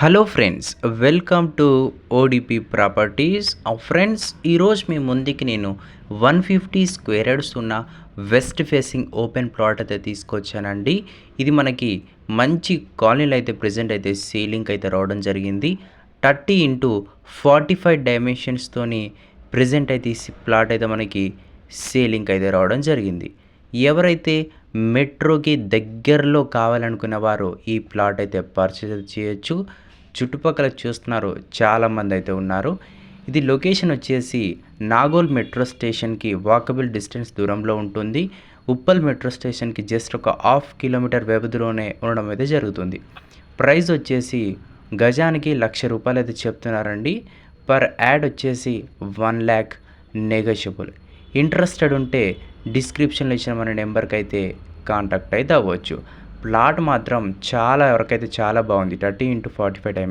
Hello friends welcome to ODP properties friends ఈరోజు మీ ముందుకి నేను వన్ ఫిఫ్టీ స్క్వేర్ యార్డ్స్ ఉన్న వెస్ట్ ఫేసింగ్ ఓపెన్ ప్లాట్ అయితే తీసుకొచ్చానండి. ఇది మనకి మంచి కాలనీలు అయితే ప్రజెంట్ అయితే సీలింగ్ అయితే రావడం జరిగింది. థర్టీ ఇంటూ ఫార్టీ ఫైవ్ డైమెన్షన్స్తోని ప్రజెంట్ అయితే ఈ ప్లాట్ అయితే మనకి సేలింగ్ అయితే రావడం జరిగింది. ఎవరైతే మెట్రోకి దగ్గరలో కావాలనుకున్న వారు ఈ ప్లాట్ అయితే పర్చేజ్ చేయొచ్చు. చుట్టుపక్కల చూస్తున్నారు చాలామంది అయితే ఉన్నారు. ఇది లొకేషన్ వచ్చేసి నాగోల్ మెట్రో స్టేషన్కి వాకబుల్ డిస్టెన్స్ దూరంలో ఉంటుంది. ఉప్పల్ మెట్రో స్టేషన్కి జస్ట్ ఒక హాఫ్ కిలోమీటర్ వ్యవధిలోనే ఉండడం అయితే జరుగుతుంది. ప్రైస్ వచ్చేసి గజానికి లక్ష రూపాయలు అయితే చెప్తున్నారండి. పర్ యాడ్ వచ్చేసి వన్ ల్యాక్ నెగోషియబుల్. ఇంట్రెస్టెడ్ ఉంటే డిస్క్రిప్షన్లో ఇచ్చిన మన నెంబర్కి అయితే కాంటాక్ట్ అయితే అవ్వచ్చు. ప్లాట్ మాత్రం చాలా ఎవరికైతే చాలా బాగుంది. Thirty into forty five time